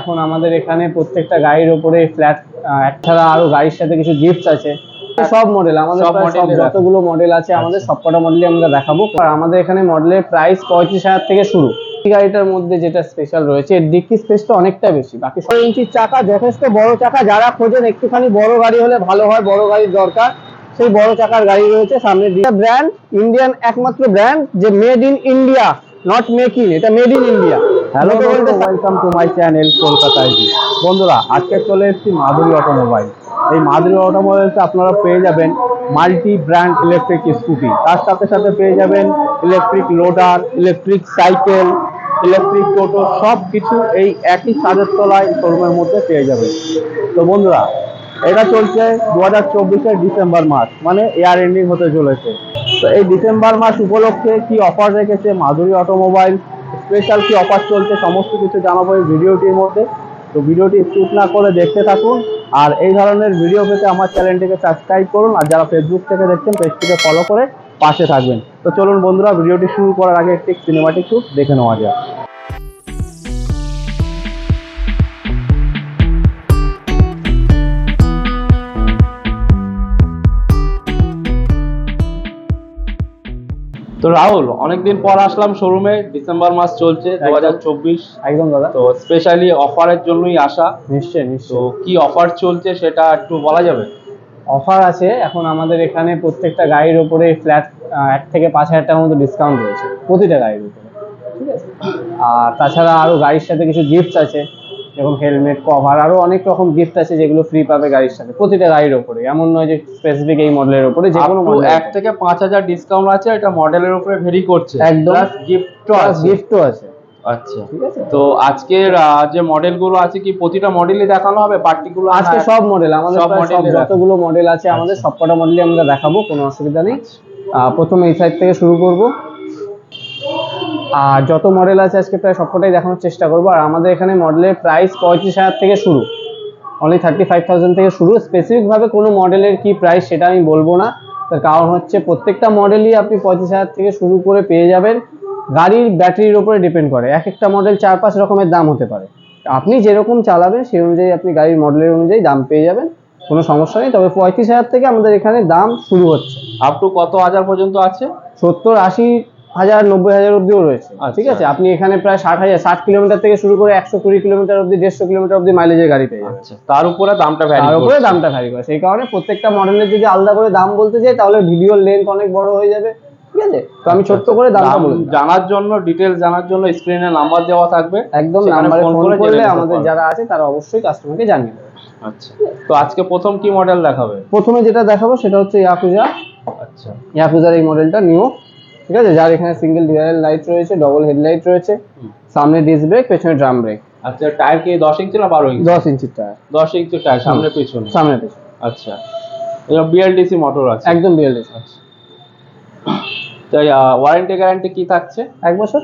এখন আমাদের এখানে প্রত্যেকটা গাড়ির ওপরে ফ্ল্যাট ছাড়া আরও গাড়ির সাথে কিছু গিফট আছে। সব মডেল আমাদের সব যতগুলো মডেল আছে আমাদের সবকটা মডেলই আমরা দেখাবো। আর আমাদের এখানে মডেলের প্রাইস পঁয়ত্রিশ হাজার থেকে শুরু। এই গাড়িটার মধ্যে যেটা স্পেশাল রয়েছে এর ডিক্কি স্পেসটা অনেকটা বেশি বাকি ছয় ইঞ্চির চাকা যথেষ্ট বড় চাকা যারা খোঁজেন একটুখানি বড় গাড়ি হলে ভালো হয় বড় গাড়ির দরকার। সেই বড় চাকার গাড়ি রয়েছে সামনে ব্র্যান্ড ইন্ডিয়ান একমাত্র ব্র্যান্ড যে made in India not make in এটা made in India hello welcome to my channel Kolkata ID বন্ধুরা আজকে চলে এসেছি মাধুরী অটোমোবাইল এই মাধুরী অটোমোবাইলসে আপনারা পেয়ে যাবেন মাল্টি ব্র্যান্ড ইলেকট্রিক স্কুটি তার সাথে সাথে পেয়ে যাবেন electric loader electric cycle electric toto সব কিছু এই একই ছাদের তলায় শোরুমের মধ্যে পেয়ে যাবেন। তো বন্ধুরা এটা চলছে দু হাজার চব্বিশের ডিসেম্বর মাস মানে এয়ার এন্ডিং হতে চলেছে। তো এই ডিসেম্বর মাস উপলক্ষে কি অফার রেখেছে মাধুরী অটোমোবাইল স্পেশাল কি অফার চলছে, সমস্ত কিছু জানাব এই ভিডিওটির মধ্যে। তো ভিডিওটি স্কিপ না করে দেখতে থাকুন। আর এই ধরনের ভিডিও পেতে আমার চ্যানেলটিকে সাবস্ক্রাইব করুন, আর যারা ফেসবুক থেকে দেখছেন, পেজটিকে ফলো করে পাশে থাকবেন। তো চলুন বন্ধুরা, ভিডিওটি শুরু করার আগে একটি সিনেমাটি শুট দেখে নেওয়া যাক। তো রাহুল অনেকদিন পর আসলাম শোরুমে ডিসেম্বর মাস চলছে দু হাজার চব্বিশ। একদম দাদা। তো স্পেশালি অফারের জন্যই আসা। নিশ্চয়ই তো নিশ্চয়ই কি অফার চলছে সেটা একটু বলা যাবে? অফার আছে এখন আমাদের এখানে প্রত্যেকটা গাড়ির ওপরে ফ্ল্যাট এক থেকে পাঁচ হাজার টাকার মতো ডিসকাউন্ট রয়েছে প্রতিটা গাড়ির উপরে। ঠিক আছে? আর তাছাড়া আরও গাড়ির সাথে কিছু গিফট আছে। যেমন হেলমেট কভার আরও অনেক রকম গিফট আছে যেগুলো ফ্রি পাবে গাড়ির সাথে। প্রতিটা গাড়ির ওপরে। এমন নয় যে স্পেসিফিক এই মডেলের ওপরে যে কোনো মডেল এক থেকে পাঁচ হাজার ডিসকাউন্ট আছে এটা মডেলের উপরে ভেরি করছে। একদম। গিফটও আছে। গিফটও আছে। আচ্ছা। ঠিক আছে? তো আজকের যে মডেলগুলো আছে কি প্রতিটা মডেলই দেখানো হবে? পার্টিকুলার আজকে সব মডেল আমাদের সব প্রায় যতগুলো মডেল আছে আমাদের আচ্ছা। সবকটা মডেলই আমরা দেখাবো কোনো অসুবিধা নেই। আহ, প্রথমে এই সাইড থেকে শুরু করব। আর যত মডেল আছে আজকে প্রায় সবকটাই দেখানোর চেষ্টা করব। আর আমাদের এখানে মডেলের প্রাইস পঁয়ত্রিশ হাজার থেকে শুরু। অনলি থার্টি ফাইভ থাউজেন্ড থেকে শুরু। স্পেসিফিকভাবে কোনো মডেলের কি প্রাইস সেটা আমি বলব না। তার কারণ হচ্ছে প্রত্যেকটা মডেলই আপনি পঁয়ত্রিশ হাজার থেকে শুরু করে পেয়ে যাবেন। গাড়ির ব্যাটারির উপরে ডিপেন্ড করে। এক একটা মডেল চার পাঁচ রকমের দাম হতে পারে। আপনি যেরকম চালাবেন সেই অনুযায়ী আপনি গাড়ির মডেলের অনুযায়ী দাম পেয়ে যাবেন। কোনো সমস্যা নেই। তবে পঁয়ত্রিশ হাজার থেকে আমাদের এখানে দাম শুরু হচ্ছে। আপ টু কত হাজার পর্যন্ত আছে? সত্তর আশি হাজার নব্বই হাজার অব্দিও রয়েছে। আচ্ছা। ঠিক আছে? আপনি এখানে প্রায় ষাট হাজার ষাট কিলোমিটার থেকে শুরু করে একশো কুড়ি কিলোমিটার অব্দি দেড়শো কিলোমিটার অব্দি মাইলেজের গাড়ি পেয়ে আচ্ছা। তার উপরে দামটা তার উপরে দামটা ভ্যারি করে সেই কারণে প্রত্যেকটা মডেলের যদি আলাদা করে দাম বলতে যাই তাহলে ভিডিওর লেন্থ অনেক বড় হয়ে যাবে। ঠিক আছে? তো আমি ছোট্ট করে দামটা বলে জানার জন্য ডিটেলস জানার জন্য স্ক্রিনে নাম্বার দেওয়া থাকবে। একদম নাম্বারে ফোন করলে আমাদের যারা আছে তারা অবশ্যই কাস্টমারকে জানিয়ে দেবে। আচ্ছা। তো আজকে প্রথম কি মডেল দেখাবে? প্রথমে যেটা দেখাবো সেটা হচ্ছে ইয়াকুজা আচ্ছা। ইয়াকুজার এই মডেলটা নিউ ঠিক আছে? যার এখানে সিঙ্গেল ডিআরএল লাইট রয়েছে ডবল হেডলাইট রয়েছে সামনে ডিস্ক ব্রেক পেছনে ড্রাম ব্রেক আচ্ছা টায়ার কি দশ ইঞ্চি না বারো ইঞ্চি দশ ইঞ্চির টায়ার দশ ইঞ্চি টায়ার সামনে পেছনে। সামনে পেছনে। আচ্ছা। এটা বিএলডিসি মোটর আছে। একদম বিএলএস আচ্ছা। তাই ওয়ারেন্টি গ্যারান্টি কি থাকছে? এক বছর?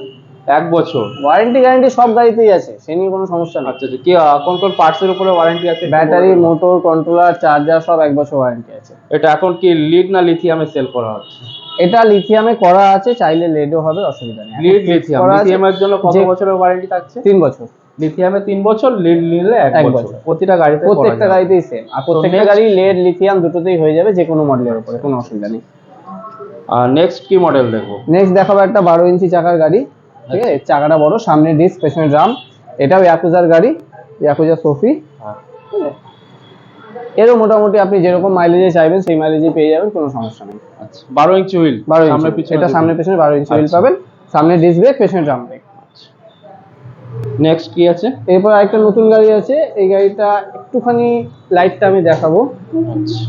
এক বছর। ওয়ারেন্টি গ্যারান্টি সব গাড়িতেই আছে সে নিয়ে কোনো সমস্যা নেই। আচ্ছা আচ্ছা। কি কোন কোন পার্টস এর উপরে ওয়ারেন্টি আছে? ব্যাটারি? মোটর কন্ট্রোলার চার্জার সব এক বছর ওয়ারেন্টি আছে। এটা এখন কি লিড না লিথিয়ামে সেল করা হচ্ছে? এটা লিথিয়ামে করা আছে চাইলে লেডও হবে অসুবিধা নেই। লিড লিথিয়াম লিথিয়ামের জন্য কত বছরের ওয়ারেন্টি থাকছে? তিন বছর। লিথিয়ামে তিন বছর লিড নিলে এক এক বছর। বছর। প্রতিটা গাড়িতে প্রত্যেকটা গাড়িতেই সেম আর প্রত্যেকটা গাড়ি লেড লিথিয়াম দুটোতেই হয়ে যাবে যে কোনো মডেলের উপরে কোনো অসুবিধা নেই। আর নেক্সট কি মডেল দেখব? নেক্সট দেখাবো একটা বারো ইঞ্চি চাকার গাড়ি ঠিক আছে? চাকাটা বড় সামনে ডিস্ক পেছনে ড্রাম এটাও ইয়াকুজার গাড়ি ইয়াকুজা সোফি হ্যাঁ। এরও মোটামুটি আপনি যেরকম মাইলেজে চাইবেন সেই মাইলেজে পেয়ে যাবেন কোনো সমস্যা নেই। আচ্ছা বারো ইঞ্চি হুইল বারো ইঞ্চি এটা সামনে পেছনে বারো ইঞ্চি হুইল আচ্ছা। পাবেন সামনে ডিস্ক ব্রেক পেছনে ড্রাম ব্রেক নেক্সট কি আছে? এরপর আরেকটা নতুন গাড়ি আছে এই গাড়িটা একটুখানি লাইটটা আমি দেখাবো। আচ্ছা।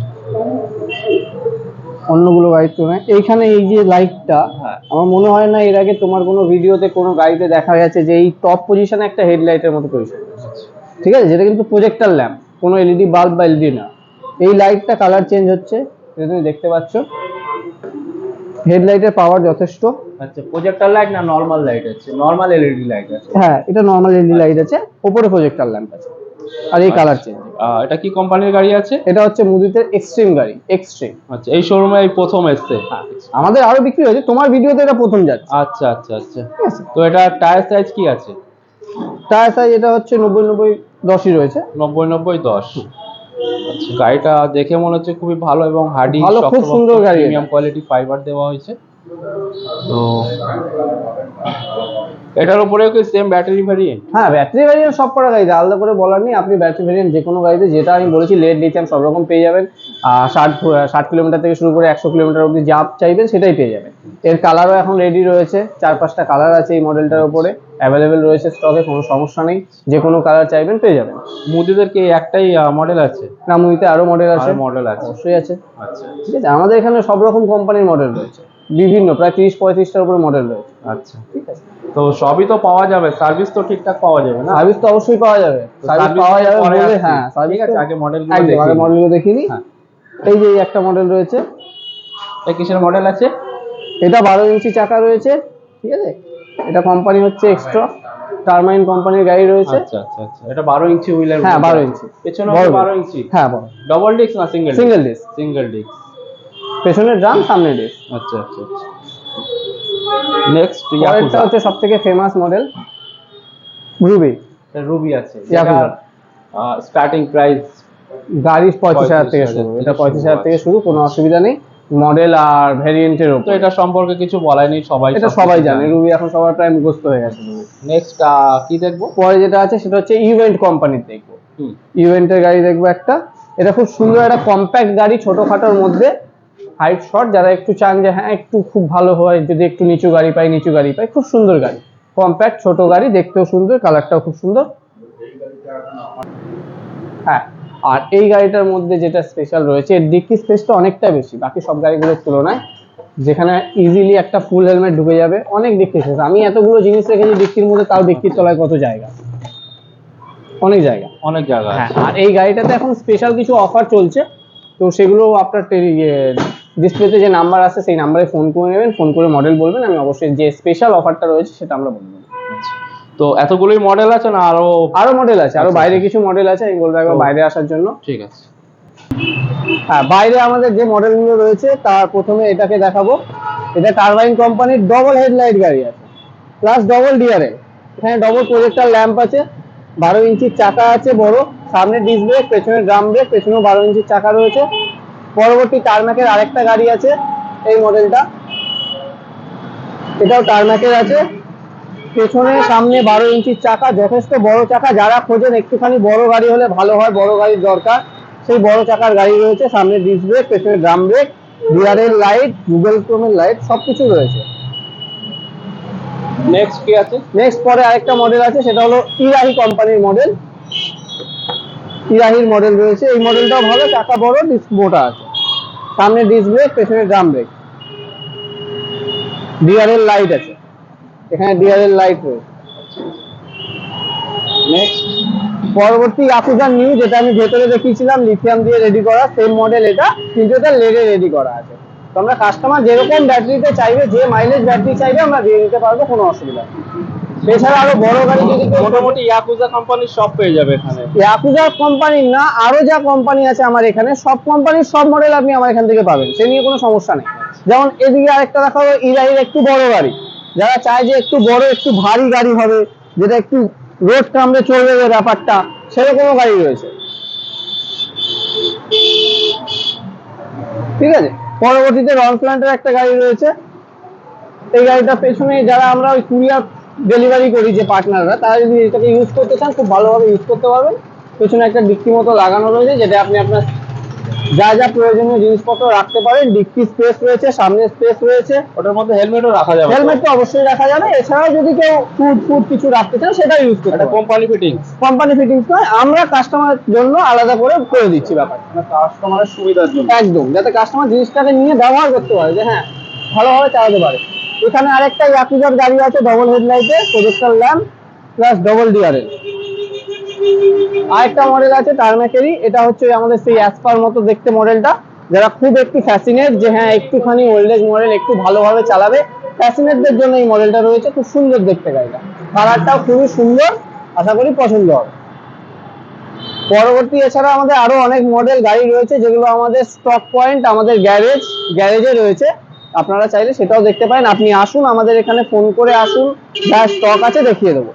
অন্যগুলো গাড়ির তুলনায়। এইখানে এই যে লাইটটা হ্যাঁ। আমার মনে হয় না এর আগে তোমার কোনো ভিডিওতে কোনো গাড়িতে দেখা গেছে যে এই টপ পজিশনে একটা হেডলাইটের মতো পজিশন ঠিক আছে? যেটা কিন্তু প্রজেক্টর ল্যাম্প কোনো এলইডি বাল্ব বা এলইডি না। এই লাইটটা কালার চেঞ্জ হচ্ছে যেটা তুমি দেখতে পাচ্ছ। হেডলাইটের পাওয়ার যথেষ্ট। আচ্ছা প্রজেক্টর লাইট না নরমাল লাইট আছে? নরমাল এলইডি লাইট আছে। হ্যাঁ এটা নর্মাল এলইডি লাইট আছে ওপরে প্রজেক্টর ল্যাম্প আছে। আর এই কালার চেঞ্জ আহ, এটা কি কোম্পানির গাড়ি আছে? এটা হচ্ছে মুদিতে এক্সট্রিম গাড়ি এক্সট্রিম আচ্ছা এই শোরুমে এই প্রথম এসছে? আমাদের আরও বিক্রি হয়েছে তোমার ভিডিওতে এটা প্রথম যাচ্ছে। আচ্ছা আচ্ছা আচ্ছা। ঠিক আছে। তো এটা টায়ার সাইজ কি আছে? টায়ার সাইজ এটা হচ্ছে নব্বই নব্বই দশই রয়েছে। নব্বই নব্বই দশ। আচ্ছা গাড়িটা দেখে মনে হচ্ছে খুবই ভালো এবং হার্ডি ভালো, খুব সুন্দর গাড়ি। প্রিমিয়াম কোয়ালিটি ফাইবার দেওয়া হয়েছে। তো এটার উপরেও কি সেম ব্যাটারি ভ্যারিয়েন্ট হ্যাঁ ব্যাটারি ভ্যারিয়েন্ট সব কটা গাড়িতে আলাদা করে বলার নেই। আপনি ব্যাটারি ভ্যারিয়েন্ট যে কোনো গাড়িতে যেটা আমি বলেছি লেড লিথিয়াম সব রকম পেয়ে যাবেন। আর ষাট ষাট কিলোমিটার থেকে শুরু করে একশো কিলোমিটার অবধি যা চাইবেন সেটাই পেয়ে যাবেন। এর কালারও এখন রেডি রয়েছে। চার পাঁচটা কালার আছে এই মডেলটার উপরে। অ্যাভেলেবেল রয়েছে স্টকে কোনো সমস্যা নেই। যে কোনো কালার চাইবেন পেয়ে যাবেন। মুদিদের কি একটাই মডেল আছে? নামুইতে আরও মডেল আছে। মডেল আছে। অবশ্যই আছে। আচ্ছা। ঠিক আছে? আমাদের এখানে সব রকম কোম্পানির মডেল রয়েছে। বিভিন্ন প্রায় তিরিশ পঁয়ত্রিশটার উপরে মডেল রয়েছে। আচ্ছা। ঠিক আছে? তো সবই তো পাওয়া যাবে। সার্ভিস তো ঠিকঠাক পাওয়া যাবে না? সার্ভিস তো অবশ্যই পাওয়া যাবে। সার্ভিস পাওয়া যাবে বলে হ্যাঁ ঠিক আছে, আগে model গুলো একদম দেখিয়ে আগে মডেলগুলো দিই হ্যাঁ। এই যে একটা মডেল রয়েছে। এই কিসের মডেল আছে? এটা বারো ইঞ্চি চাকা রয়েছে ঠিক আছে? এটা কোম্পানি হচ্ছে এক্সট্রা টারমাইন কোম্পানির গাড়ি রয়েছে। আচ্ছা আচ্ছা আচ্ছা। এটা বারো ইঞ্চি হুইলের হ্যাঁ, 12 ইঞ্চি। পেছনে বড়। বারো ইঞ্চি। হ্যাঁ বড়। ডবল ডিস্ক না single single disc single disc পেছনে ড্রাম সামনে ডিস্ক আচ্ছা আচ্ছা আচ্ছা। নেক্সট পরেরটা হচ্ছে সব থেকে ফেমাস মডেল রুবি রুবি আছে। Yakuza। স্টার্টিং প্রাইস গাড়ি পঁয়ত্রিশ হাজার থেকে শুরু। এটা পঁয়ত্রিশ শুরু হাজার থেকে শুরু কোনো অসুবিধা নেই। মডেল আর ভ্যারিয়েন্টের তো এটা সম্পর্কে কিছু বলাই নেই সবাই এটা সবাই জানে। রুবি এখন সবার প্রায় মুখস্থ হয়ে গেছে। নেক্সট কি দেখব? পরে যেটা আছে সেটা হচ্ছে ইভেন্ট কোম্পানির দেখব। ইভেন্টের গাড়ি দেখব একটা। এটা খুব সুন্দর একটা কম্প্যাক্ট গাড়ি ছোটখাটোর মধ্যে। হাইট শর্ট যারা একটু চান যে হ্যাঁ একটু খুব ভালো হয় যদি একটু নিচু গাড়ি পাই নিচু গাড়ি পাই খুব সুন্দর গাড়ি। কম্প্যাক্ট ছোট গাড়ি দেখতেও সুন্দর কালারটাও খুব সুন্দর। হ্যাঁ আর এই গাড়িটার মধ্যে যেটা স্পেশাল রয়েছে এর ডিক্কি স্পেসটা অনেকটা বেশি বাকি সব গাড়িগুলোর তুলনায়। যেখানে ইজিলি একটা ফুল হেলমেট ঢুকে যাবে অনেক ডিক্কি স্পেস আমি এতগুলো জিনিস রেখেছি ডিক্কির মধ্যে তাও ডিক্কির তলায় কত জায়গা? অনেক জায়গা। অনেক জায়গা হ্যাঁ আর এই গাড়িটাতে এখন স্পেশাল কিছু অফার চলছে। তো সেগুলো আপনার ডিসপ্লেতে যে নাম্বার আছে সেই নাম্বারে ফোন করে নেবেন ফোন করে মডেল বলবেন আমি অবশ্যই যে স্পেশাল অফারটা রয়েছে সেটা আমরা বলে দেবো। তো এতগুলোই মডেল আছে না আরও আরও মডেল আছে আরও আচ্ছা, বাইরে কিছু মডেল আছে আমি বলব একবার বাইরে আসার জন্য। ঠিক আছে। হ্যাঁ বাইরে আমাদের যে মডেলগুলো রয়েছে তার প্রথমে এটাকে দেখাবো। এটা টারবাইন কোম্পানির ডবল হেডলাইট গাড়ি আছে প্লাস ডবল ডিআরএল এখানে ডবল প্রজেক্টার ল্যাম্প আছে বারো ইঞ্চির চাকা আছে বড় সামনে ডিস ব্রেক পেছনে ড্রাম ব্রেক পেছনেও বারো ইঞ্চির চাকা রয়েছে। পরবর্তী টারম্যাকের আরেকটা গাড়ি আছে এই মডেলটা এটাও টারম্যাকের আছে পেছনে সামনে বারো ইঞ্চির চাকা যথেষ্ট বড় চাকা। যারা খোঁজেন একটুখানি বড় গাড়ি হলে ভালো হয় বড় গাড়ির দরকার। সেই বড় চাকার গাড়ি রয়েছে সামনে ডিস ব্রেক পেছনে drum brake DRL light Google ক্রোমের light সবকিছু রয়েছে। নেক্সট কি আছে? নেক্সট পরে আরেকটা মডেল আছে সেটা হলো ইরাহি কোম্পানির মডেল ইরাহির মডেল রয়েছে। এই মডেলটাও ভালো চাকা বড় ডিস্ক মোটা আছে। সামনে ডিস্ক ব্রেক পেছনে ড্রাম ব্রেক ডিআরএল লাইট আছে। এখানে ডিআরএল লাইট রয়েছে। নেক্সট পরবর্তী ইয়াকুজার নিউ যেটা আমি ভেতরে দেখিয়েছিলাম লিথিয়াম দিয়ে রেডি করা সেম মডেল এটা কিন্তু এটা লেডে রেডি করা আছে। তো আমরা কাস্টমার যেরকম ব্যাটারিতে চাইবে যে মাইলেজ ব্যাটারি চাইবে আমরা দিয়ে দিতে পারব কোনো অসুবিধা নেই। এছাড়া আরও বড় গাড়ি যদি মোটামুটি ইয়াকুজা কোম্পানির সব পেয়ে যাবে এখানে। ইয়াকুজা কোম্পানি না আরও যা কোম্পানি আছে আমার এখানে সব কোম্পানির সব মডেল আপনি আমার এখান থেকে পাবেন। সে নিয়ে কোনো সমস্যা নেই। যেমন এদিকে আরেকটা দেখাবো ইরাহির একটু বড় গাড়ি। যারা চায় যে একটু বড়, একটু ভারী গাড়ি হবে, যেটা একটু রোড কামড়ে চলবে যে ব্যাপারটা, সেরকমও গাড়ি রয়েছে। ঠিক আছে? পরবর্তীতে রন প্ল্যান্টের একটা গাড়ি রয়েছে। এই গাড়িটা পেছনে যারা আমরা ওই কুরিয়ার ডেলিভারি করি যে পার্টনাররা তারা যদি এটাকে ইউজ করতে চান, খুব ভালোভাবে ইউজ করতে পারবেন। পেছনে একটা ডিক্কি মতো লাগানো রয়েছে, যেটা আপনি আপনার যা যা প্রয়োজনীয় জিনিসপত্র রাখতে পারেন ডিক্কি স্পেস রয়েছে সামনে স্পেস রয়েছে। ওটার মধ্যে হেলমেটও রাখা যাবে। হেলমেট তো অবশ্যই রাখা যাবে। এছাড়াও যদি কেউ ফুড ফুড কিছু রাখতে চান সেটা ইউজ করতে এটা পারেন। কোম্পানি ফিটিংস কোম্পানি ফিটিংস নয় আমরা কাস্টমারের জন্য আলাদা করে করে দিচ্ছি ব্যাপারটা। মানে কাস্টমারের সুবিধার জন্য। একদম যাতে কাস্টমার জিনিসটাকে নিয়ে ব্যবহার করতে পারে যে হ্যাঁ ভালোভাবে চালাতে পারে। এখানে আরেকটা ইয়াকুজার গাড়ি আছে double হেডলাইটে projector lamp plus double DRL আরেকটা মডেল আছে টার্মেকেরই এটা হচ্ছে আমাদের সেই অ্যাসপার মতো দেখতে মডেলটা যারা খুব একটু ফ্যাসিনেট যে হ্যাঁ একটুখানি ওল্ডেজ মডেল একটু ভালোভাবে চালাবে ফ্যাসিনেটদের জন্য এই মডেলটা রয়েছে, খুব সুন্দর দেখতে গাড়িটা। কালারটাও খুবই সুন্দর, আশা করি পছন্দ হবে। পরবর্তী এছাড়া আমাদের আরও অনেক মডেল গাড়ি রয়েছে, যেগুলো আমাদের স্টক পয়েন্ট আমাদের গ্যারেজ গ্যারেজে রয়েছে। আপনারা চাইলে সেটাও দেখতে পারেন। আপনি আসুন, আমাদের এখানে ফোন করে আসুন, যা স্টক আছে দেখিয়ে দেবো।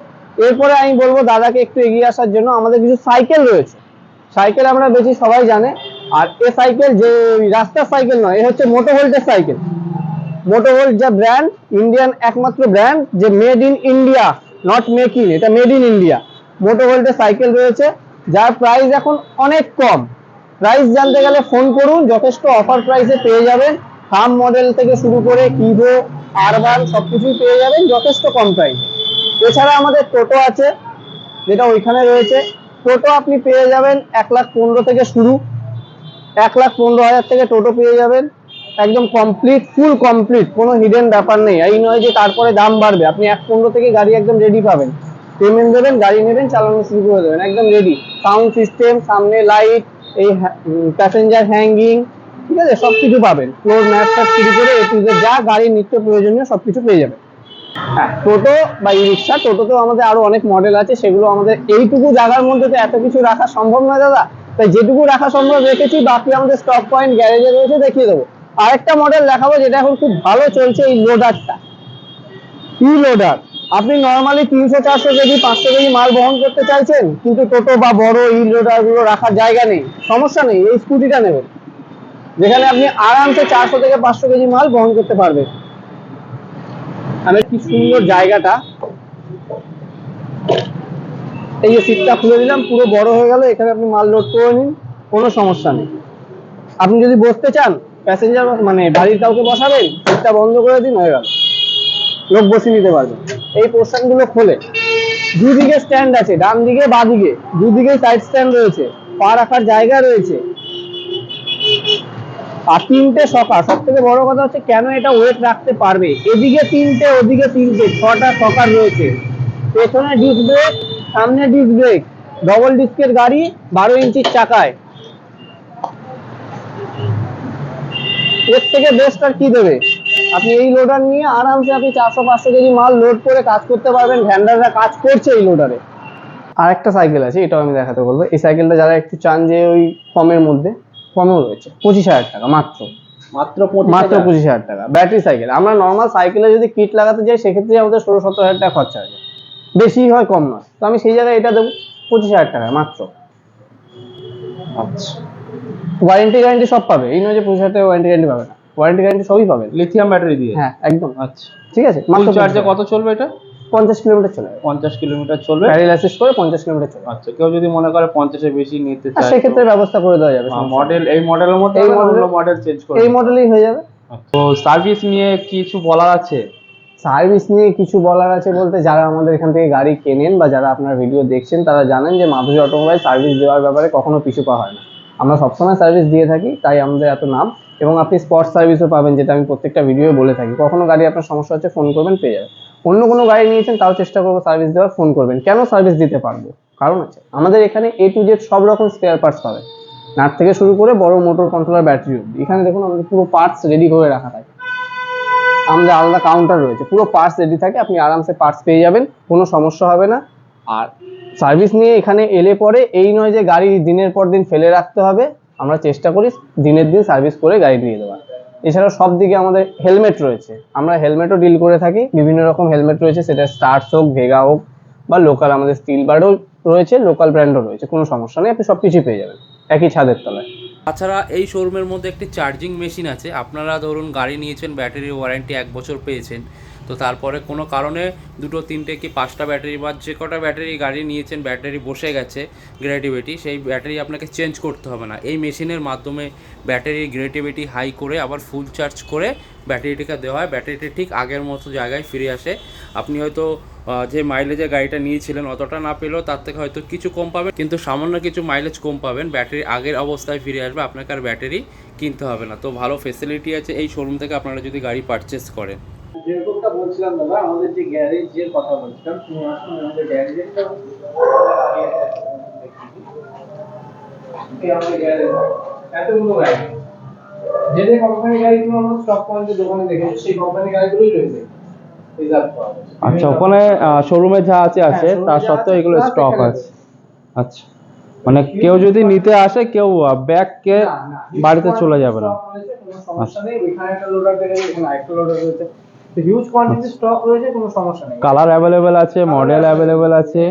এরপরে আমি বলব দাদাকে একটু এগিয়ে আসার জন্য আমাদের কিছু সাইকেল রয়েছে। সাইকেল আমরা বেশি সবাই জানে। আর এ সাইকেল যে রাস্তার সাইকেল নয়, এ হচ্ছে মোটো ভোল্টের সাইকেল। মোটো ভোল্ট যা ব্র্যান্ড ইন্ডিয়ান একমাত্র ব্র্যান্ড যে made in India not make in এটা মেড ইন ইন্ডিয়া মোটো ভোল্টের সাইকেল রয়েছে, যার প্রাইস এখন অনেক কম। প্রাইস জানতে গেলে ফোন করুন, যথেষ্ট অফার প্রাইসে পেয়ে যাবেন। থাম মডেল থেকে শুরু করে কিভো আরবান সবকিছুই পেয়ে যাবেন, যথেষ্ট কম প্রাইসে এছাড়া আমাদের টোটো আছে, যেটা ওইখানে রয়েছে। টোটো আপনি পেয়ে যাবেন এক লাখ পনেরো থেকে শুরু। এক লাখ পনেরো হাজার থেকে টোটো পেয়ে যাবেন। একদম কমপ্লিট ফুল কমপ্লিট কোনো হিডেন ব্যাপার নেই। এই নয় যে তারপরে দাম বাড়বে। আপনি এক পনেরো থেকে গাড়ি একদম রেডি পাবেন। পেমেন্ট দেবেন, গাড়ি নেবেন, চালানো শুরু করে দেবেন। একদম রেডি সাউন্ড সিস্টেম সামনে লাইট এই প্যাসেঞ্জার হ্যাঙ্গিং ঠিক আছে? সব কিছু পাবেন। ফ্লোর ম্যাট শুরু করে এ যা গাড়ির নিত্য প্রয়োজনীয় সব কিছু পেয়ে যাবেন। হ্যাঁ টোটো বা ই রিক্সা টোটোতেও আমাদের আরও অনেক মডেল আছে, সেগুলো আমাদের এইটুকু জায়গার মধ্যে তো এত কিছু রাখা সম্ভব নয় দাদা। তাই যেটুকু রাখা সম্ভব রেখেছি, বাকি আমাদের স্টক পয়েন্ট গ্যারেজে রয়েছে, দেখিয়ে দেবো। আরেকটা মডেল দেখাবো, যেটা এখন খুব ভালো চলছে, এই লোডারটা ই লোডার আপনি নর্মালি তিনশো, চারশো কেজি, পাঁচশো কেজি মাল বহন করতে চাইছেন, কিন্তু টোটো বা বড় ই লোডারগুলো রাখার জায়গা নেই। সমস্যা নেই, এই স্কুটিটা নেবেন। যেখানে আপনি আরামসে চারশো থেকে পাঁচশো কেজি মাল বহন করতে পারবেন। আমি কি সুন্দর জায়গাটা। এই যে সিটটা খুলে দিলাম, পুরো বড় হয়ে গেল, এখানে আপনি মাল লোড করে নিন, কোনো সমস্যা নেই। আপনি যদি বসতে চান প্যাসেঞ্জার মানে বাড়ির কাউকে বসাবেন সিটটা বন্ধ করে দিন, হয়ে গেল। লোক বসিয়ে নিতে পারবে। এই পোর্শনগুলো খোলে। দুদিকে স্ট্যান্ড আছে ডান দিকে বাঁ দিকে দুদিকে সাইড স্ট্যান্ড রয়েছে, পা রাখার জায়গা রয়েছে। আর তিনটে সকা সব থেকে বড় কথা হচ্ছে কেন এটা ওয়েট রাখতে পারবে? এদিকে তিনটে, ওদিকে তিনটে, ছটা সকার রয়েছে। পেছনে ডিস্ক ব্রেক সামনে ডিস্ক ব্রেক ডবল ডিস্কের গাড়ি বারো ইঞ্চির চাকায়। এর থেকে বেস্ট আর কি দেবে? আপনি এই লোডার নিয়ে আরামসে আপনি চারশো, পাঁচশো কেজি মাল লোড করে কাজ করতে পারবেন। ভ্যান্ডাররা কাজ করছে এই লোডারে আর একটা সাইকেল আছে, এটাও আমি দেখাতে বলব। এই সাইকেলটা যারা একটু চান যে ওই কমের মধ্যে কমেও রয়েছে পঁচিশ হাজার টাকা মাত্র। মাত্র মাত্র পঁচিশ হাজার টাকা। ব্যাটারি সাইকেল আমরা নর্মাল সাইকেলে যদি কিট লাগাতে যাই সেক্ষেত্রে আমাদের ষোলো সত্তর হাজার টাকা খরচা হয়ে যায়। বেশি হয় কম নয়। তো আমি সেই জায়গায় এটা দেবো পঁচিশ হাজার টাকা মাত্র। আচ্ছা। ওয়ারেন্টি গ্যারান্টি সব পাবে। এই নয় যে পঁচিশ হাজার টাকা ওয়ারেন্টি গ্যারান্টি পাবে না। ওয়ারেন্টি গ্যারান্টি সবই পাবে। লিথিয়াম ব্যাটারি দিয়ে? হ্যাঁ একদম। আচ্ছা। ঠিক আছে? মাত্র চার্জে কত চলবে এটা? পঞ্চাশ কিলোমিটার চলে পঞ্চাশ কিলোমিটার চলবে? প্যারেল অ্যাসিস্ট করে পঞ্চাশ কিলোমিটার চলে যাবে। আচ্ছা কেউ যদি মনে করে পঞ্চাশের বেশি নিতে চায় সেক্ষেত্রে ব্যবস্থা করে দেওয়া যাবে মডেল এই মডেলের মধ্যে এই model- মডেল চেঞ্জ করে এই মডেলই হয়ে যাবে। তো সার্ভিস নিয়ে কিছু বলার আছে? সার্ভিস নিয়ে কিছু বলার আছে বলতে যারা আমাদের এখান থেকে গাড়ি কেনেন বা যারা আপনার ভিডিও দেখছেন তারা জানেন যে মাধুরী অটোমোবাইল সার্ভিস দেওয়ার ব্যাপারে কখনো পিছু পা হয় না। আমরা সবসময় সার্ভিস দিয়ে থাকি তাই আমাদের এত নাম। এবং আপনি স্পট সার্ভিসও পাবেন যেটা আমি প্রত্যেকটা ভিডিও বলে থাকি। কখনো গাড়ি আপনার সমস্যা হচ্ছে ফোন করবেন পেয়ে যাবেন। অন্য কোনো গাড়ি নিয়েছেন, তাও চেষ্টা করব সার্ভিস দেওয়ার ফোন করবেন। কেন সার্ভিস দিতে পারব? কারণ আছে, আমাদের এখানে এ টু জেড সব রকম স্পেয়ার পার্টস পাবেন। নাট থেকে শুরু করে বড় মোটর কন্ট্রোলার ব্যাটারি অব্দি এখানে দেখুন, আমাদের পুরো পার্টস রেডি করে রাখা থাকে। আমাদের আলাদা কাউন্টার রয়েছে, পুরো পার্টস রেডি থাকে, আপনি আরামসে পার্টস পেয়ে যাবেন, কোনো সমস্যা হবে না। আর সার্ভিস নিয়ে এখানে এলে পরে, এই নয় যে গাড়ি দিনের পর দিন ফেলে রাখতে হবে, আমরা চেষ্টা করি দিনের দিন সার্ভিস করে গাড়ি দিয়ে দেওয়ার। এছাড়াও সব দিকে আমাদের হেলমেট রয়েছে। আমরা হেলমেটও ডিল করে থাকি। বিভিন্ন রকম হেলমেট রয়েছে, সেটা স্টার্স হোক ভেগা হোক, বা লোকাল আমাদের স্টিল বার্ডও রয়েছে লোকাল ব্র্যান্ডও রয়েছে। কোনো সমস্যা নেই, আপনি সব কিছুই পেয়ে যাবেন, একই ছাদের তলায়। তাছাড়া এই শোরুমের মধ্যে একটি চার্জিং মেশিন আছে। আপনারা ধরুন গাড়ি নিয়েছেন ব্যাটারির ওয়ারেন্টি এক বছর পেয়েছেন। তো তারপরে কোনো কারণে দুটো, তিনটে কি পাঁচটা ব্যাটারি বা যে কটা ব্যাটারি গাড়ি নিয়েছেন ব্যাটারি বসে গেছে গ্রেটিভিটি সেই ব্যাটারি আপনাকে চেঞ্জ করতে হবে না। এই মেশিনের মাধ্যমে ব্যাটারির গ্রেটিভিটি হাই করে আবার ফুল চার্জ করে ব্যাটারিটিকে দেওয়া হয়। ব্যাটারিটি ঠিক আগের মতো জায়গায় ফিরে আসে। আপনি হয়তো যে মাইলেজে গাড়িটা নিয়েছিলেন অতটা না পেলেও তার থেকে হয়তো কিছু কম পাবেন, কিন্তু সামান্য কিছু মাইলেজ কম পাবেন, ব্যাটারি আগের অবস্থায় ফিরে আসবে, আপনাকে আর ব্যাটারি কিনতে হবে না। তো ভালো ফেসিলিটি আছে, এই শোরুম থেকে আপনারা যদি গাড়ি পারচেস করেন। যেরকমটা বলছিলাম দাদা আমাদের যে গ্যারেজের কথা বলছিলাম তুমি আসুন আমাদের গ্যারেজের আমাদের গ্যারেজ এতগুলো গাড়ি। যে যে কোম্পানি গাড়িগুলো আমরা স্টক পয়েন্টের দোকানে দেখেছি সেই কোম্পানি গাড়িগুলোই রয়েছে আচ্ছা ওখানে শোরুমে যা আছে আছে হ্যাঁ, তার সত্ত্বেও এগুলো আছে, স্টক আছে। আচ্ছা মানে কেউ যদি নিতে আসে কেউ ব্যাগ কে বাড়িতে চলে যাবে না। রয়েছে, হিউজ কোয়ান্টিটি স্টক রয়েছে কোনো সমস্যা নেই। কালার অ্যাভেলেবেল আছে মডেল অ্যাভেলেবেল আছে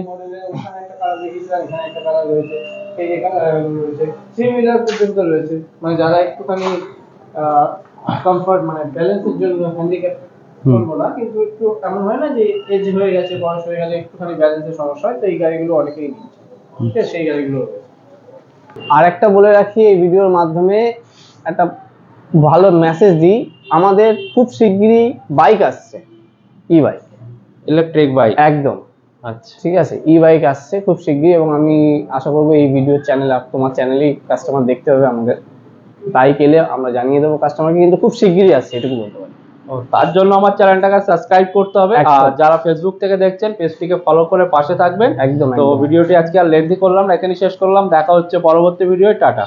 মিটার পর্যন্ত রয়েছে। মানে যারা একটুখানি কমফর্ট মানে ব্যালেন্সের জন্য হ্যান্ডিক্যাপ বলব না কিন্তু একটু এমন হয় না যে এজ হয়ে গেছে বয়স হয়ে গেলে একটুখানি ব্যালেন্সের সমস্যা হয় তো এই গাড়িগুলো অনেকেই নিচ্ছে। ঠিক আছে সেই গাড়িগুলো আর একটা বলে রাখি এই ভিডিওর মাধ্যমে একটা ভালো মেসেজ দিই আমাদের খুব শিগগিরই বাইক আসছে ই বাইক ইলেকট্রিক বাইক একদম। আচ্ছা। ঠিক আছে ই বাইক আসছে খুব শিগগিরই এবং আমি আশা করব এই ভিডিও চ্যানেল তোমার চ্যানেলেই কাস্টমার দেখতে হবে আমাদের। বাইক এলে আমরা জানিয়ে দেবো কাস্টমারকে কিন্তু খুব শিগগিরই আসছে এটুকু বলতে পারি। তার জন্য আমার চ্যানেলটাকে সাবস্ক্রাইব করতে হবে। আর যারা ফেসবুক থেকে দেখছেন পেজটিকে ফলো করে পাশে থাকবেন। একদম তো ভিডিওটি আজকে আর লেন্থি করলাম না এখানে শেষ করলাম। দেখা হচ্ছে পরবর্তী ভিডিও টাটা।